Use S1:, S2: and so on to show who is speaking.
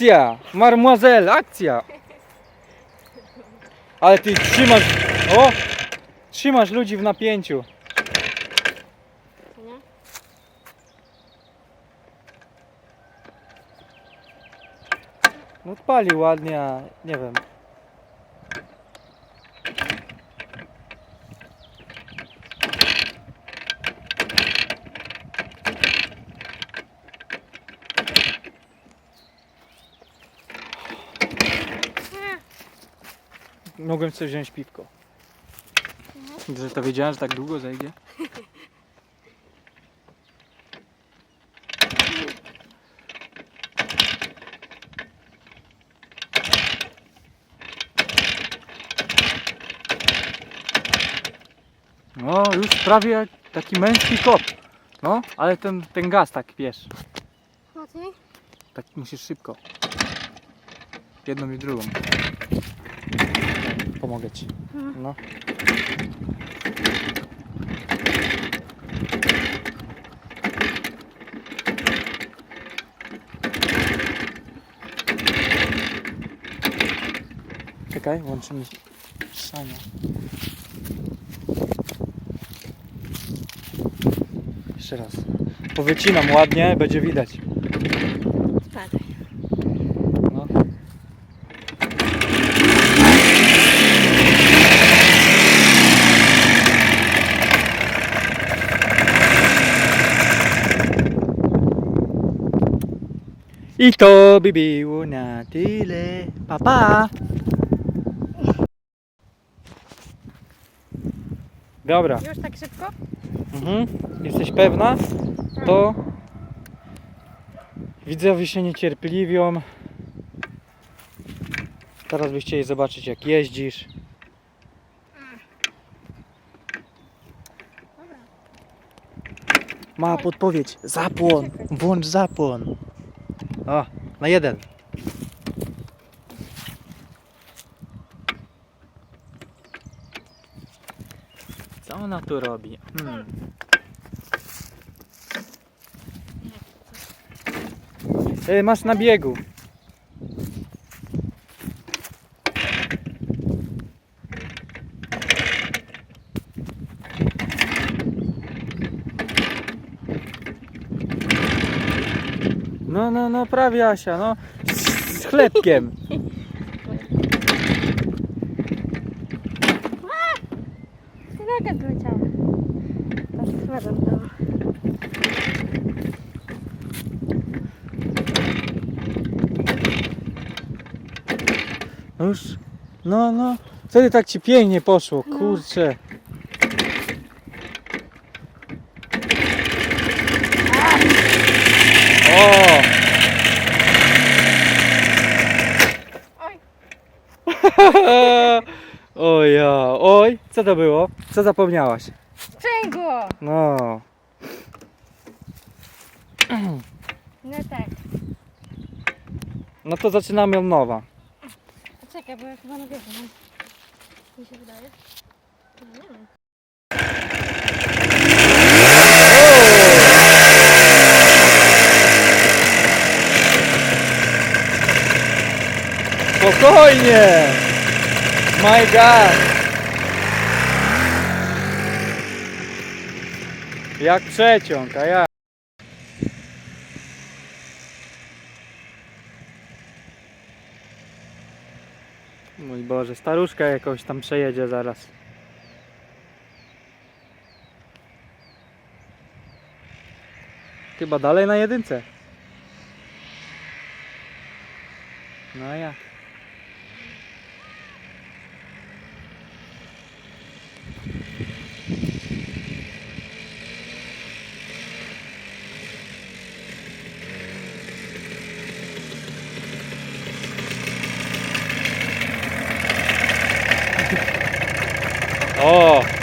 S1: Akcja! Mademoiselle, akcja! Ale ty trzymasz... O! Trzymasz ludzi w napięciu. No odpalił ładnie, a nie wiem. Mogłem sobie wziąć piwko. Że to wiedziałem, że tak długo zajdzie. No, już prawie jak taki męski kot. No, ale ten, ten gaz tak, wiesz,
S2: Mocniej?
S1: tak musisz szybko. Jedną i drugą. Pomogę ci.
S2: Mhm.
S1: No. Czekaj, łączymy szania. Jeszcze raz. Powycinam ładnie, będzie widać.
S2: Spadaj.
S1: No. I to by było na tyle. Pa, pa. Dobra.
S2: Już tak szybko?
S1: Mhm. Jesteś pewna? To widzowie się niecierpliwią. Teraz by chcieli zobaczyć jak jeździsz. Ma podpowiedź. Zapłon. Włącz zapłon. O, na jeden. Co ona tu robi? Hmm. Y, Masz na biegu. No, no, no, prawie Asia, no. Z, chlebkiem.
S2: Noga zleciała. Z chlebem było.
S1: No już, no, no. Wtedy tak ci pięknie poszło, kurczę. O!
S2: Oj.
S1: O ja, oj, co to było? Co zapomniałaś?
S2: Sprzęgło!
S1: No,
S2: No tak.
S1: no to zaczynamy od nowa.
S2: Czekaj, bo ja chyba na. Mi się wydaje. Nie wiem.
S1: Spokojnie! My God! Jak przeciąg, a ja. Mój Boże, staruszka jakąś tam przejedzie zaraz. Chyba dalej na jedynce. No jak? O!